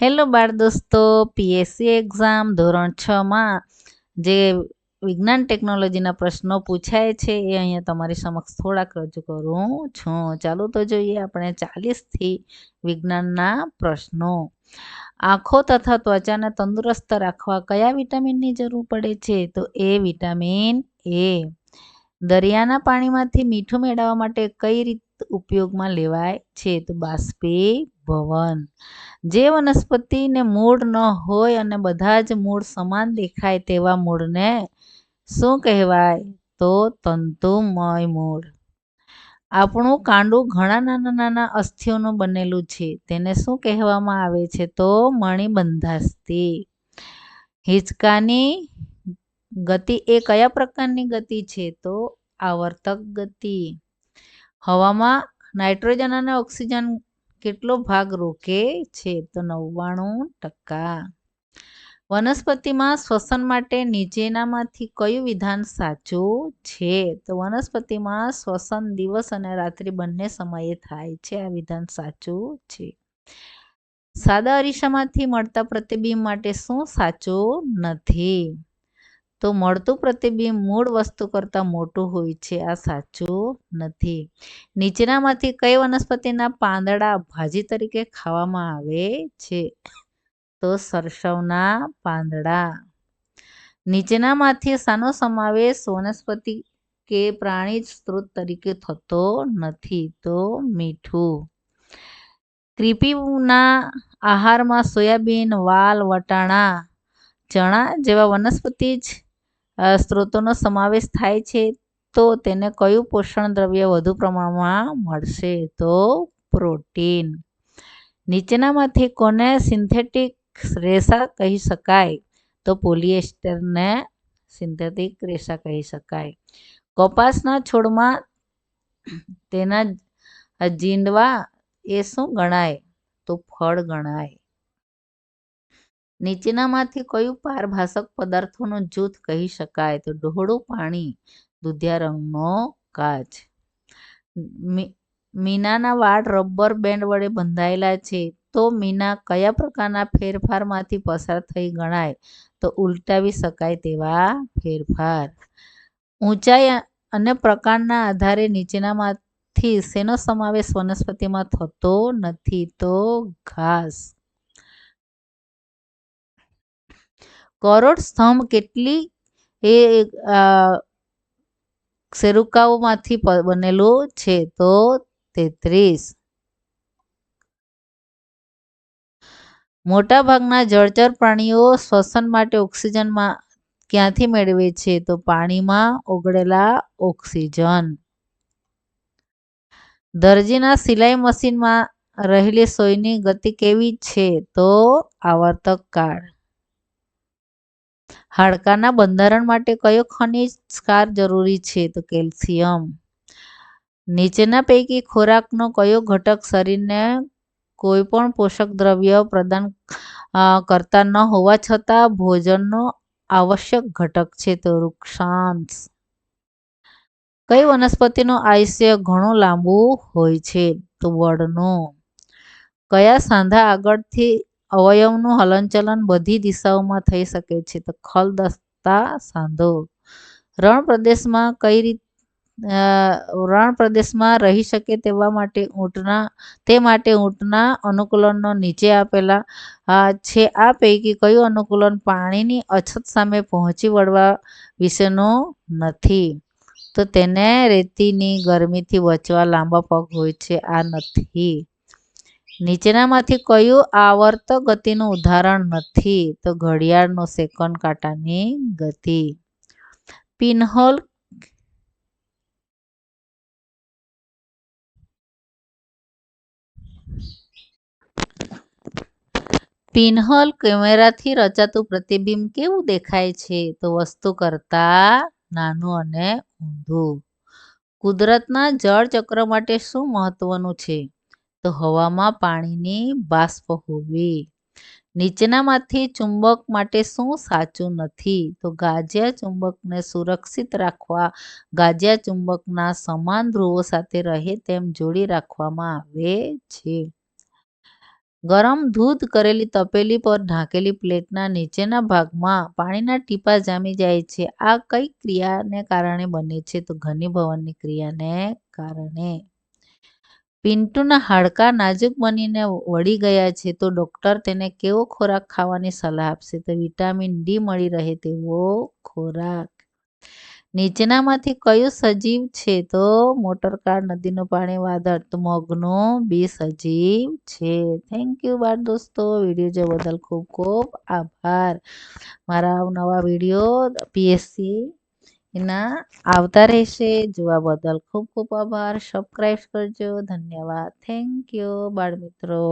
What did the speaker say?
Hello બાળ દોસ્તો, PSC exam ધોરણ છમાં જે વિજ્ઞાન ટેકનોલોજીના પ્રશ્નો પૂછાય છે એ અહીંયા તમારી સમક્ષ થોડાક રજૂ કરું છું. ચાલો તો જોઈએ આપણે ચાલીસથી વિજ્ઞાનના પ્રશ્નો. આંખો તથા ત્વચાને તંદુરસ્ત રાખવા કયા વિટામિનની જરૂર પડે છે? તો એ વિટામિન એ દરિયાના પાણીમાંથી મીઠું મેળવવા માટે કઈ રીત ઉપયોગમાં લેવાય છે? તો બાષ્પીભવન જે વનસ્પતિને મૂળ ન હોય અને બધા જ મૂળ સમાન દેખાય તેવા મૂળને શું કહેવાય? તો તંતુમય મૂળ. આપણું કાંડું ઘણા નાના નાના અસ્થિઓનું બનેલું છે. તેને શું કહેવામાં આવે છે? તો મણિબંધાસ્થિ હિંચકાની ગતિ એ કયા પ્રકારની ગતિ છે? તો આવર્તક ગતિ. હવામાં નાઇટ્રોજન અને ઓક્સિજન કેટલો ભાગ રોકે છે? તો નવ્વાણું ટકા. વનસ્પતિમાં શ્વસન માટે નીચેનામાંથી કયું વિધાન સાચું છે? તો વનસ્પતિમાં શ્વસન દિવસ અને રાત્રિ બંને સમયે થાય છે. આ વિધાન સાચું છે. સાદા અરીસામાંથી મળતા પ્રતિબિંબ માટે શું સાચું નથી? તો મળતું પ્રતિબિંબ મૂળ વસ્તુ કરતાં મોટું હોય છે. આ સાચું નથી. નીચેનામાંથી કઈ વનસ્પતિના પાંદડા ભાજી તરીકે ખાવામાં આવે છે? તો સરસવના પાંદડા. નીચેનામાંથી શાનો સમાવેશ વનસ્પતિ કે પ્રાણી સ્ત્રોત તરીકે થતો નથી. તો મીઠું. ક્રિપીના આહારમાં સોયાબીન, વાલ, વટાણા, ચણા જેવા વનસ્પતિ જ સ્ત્રોતોનો સમાવેશ થાય છે, તો તેને કયું પોષણ દ્રવ્ય વધુ પ્રમાણમાં મળશે? તો પ્રોટીન. નીચેનામાંથી કોને સિન્થેટિક રેસા કહી શકાય? તો પોલિએસ્ટરને સિન્થેટિક રેસા કહી શકાય. કપાસના છોડમાં તેના જીંડવા એ શું ગણાય? તો ફળ ગણાય. નીચેનામાંથી કયું પારભાષક પદાર્થોનું જૂથ કહી શકાય? તો ડહોળું પાણી, દુધિયા રંગનો કાચ. મીનાના વાળ રબર બેન્ડ વડે બંધાયેલા છે. તો મીના કયા પ્રકારના ફેરફારમાંથી પસાર થઈ ગણાય? તો ઉલટાવી શકાય તેવા ફેરફાર. ઊંચાઈ અને પ્રકારના આધારે નીચેનામાંથી શેનો સમાવેશ વનસ્પતિમાં થતો નથી? તો ઘાસ. કરોડ સ્તંભ કેટલી એ શેરુકાઓમાંથી બનેલું છે તો તેત્રીસ. મોટાભાગના જળચર પ્રાણીઓ શ્વસન માટે ઓક્સિજનમાં ક્યાંથી મેળવે છે તો પાણીમાં ઓગળેલા ઓક્સિજન. દરજીના સિલાઈ મશીનમાં રહેલી સોયની ગતિ કેવી છે તો આવર્તક કાળ. હાડકાના બંધારણ માટે કયો ખનિજ ક્ષાર જરૂરી છે? તો કેલ્શિયમ. નીચેના પૈકી ખોરાકનો કયો ઘટક શરીરને કોઈ પણ પોષક દ્રવ્ય પ્રદાન કરતા ન હોવા છતાં ભોજનનો આવશ્યક ઘટક છે? તો વૃક્ષાંશ. કઈ વનસ્પતિનું આયુષ્ય ઘણું લાંબુ હોય છે? તો વડનું. કયા સાંધા આગળથી અવયવનું હલનચલન બધી દિશાઓમાં થઈ શકે છે. તો ખલદસ્તા સાંધો. રણ પ્રદેશમાં કઈ રીત રણ પ્રદેશમાં રહી શકે તેવા માટે ઊંટના, તે માટે ઊંટના અનુકૂલનનો નીચે આપેલા છે. આ પૈકી કયું અનુકૂલન પાણીની અછત સામે પહોંચી વળવા વિશેનું નથી? તો તેને રેતીની ગરમીથી બચવા લાંબા પગ હોય છે. આ નથી. નીચેનામાંથી કયું આવર્ત ગતિનું ઉદાહરણ નથી, તો ઘડિયાળનો સેકન્ડ કાંટાની ગતિ. પિનહોલ પિનહોલ કેમેરાથી રચાતું પ્રતિબિંબ કેવું દેખાય છે, તો વસ્તુ કરતા નાનું અને ઊંધું. કુદરતના જળ ચક્ર માટે શું મહત્વનું છે? તો હવામાં પાણીની બાષ્પ હોવી. નીચેનામાંથી ચુંબક માટે શું સાચું નથી? તો ગાજિયા ચુંબકને સુરક્ષિત રાખવા, ગાજિયા ચુંબકના સમાન ધ્રુવો સાથે રહે તેમ જોડી રાખવામાં આવે છે. ગરમ દૂધ કરેલી તપેલી પર ઢાંકેલી પ્લેટના નીચેના ભાગમાં પાણીના ટીપાં જામી જાય છે. આ કઈ ક્રિયાને કારણે બને છે? તો ઘનીભવનની ક્રિયાને કારણે. પિન્ટુના હાડકાં નાજુક બનીને વળી ગયા છે, તો ડોક્ટર તેને કેવો ખોરાક ખાવાની સલાહ આપશે? તો વિટામિન ડી મળી રહે તેવો ખોરાક. નીચેનામાંથી કયું સજીવ છે? તો મોટરકાર નદીનું પાણી વાદળ. તો મગનું બી સજીવ છે. થેન્ક યુ બાળ દોસ્તો. વીડિયો જોવા બદલ ખૂબ ખૂબ આભાર. મારા નવા વીડિયો પીએસસી એના આવતા રહેશે. જોવા બદલ ખૂબ ખૂબ આભાર. સબસ્ક્રાઈબ કરજો. ધન્યવાદ. થેન્ક યુ બાળ મિત્રો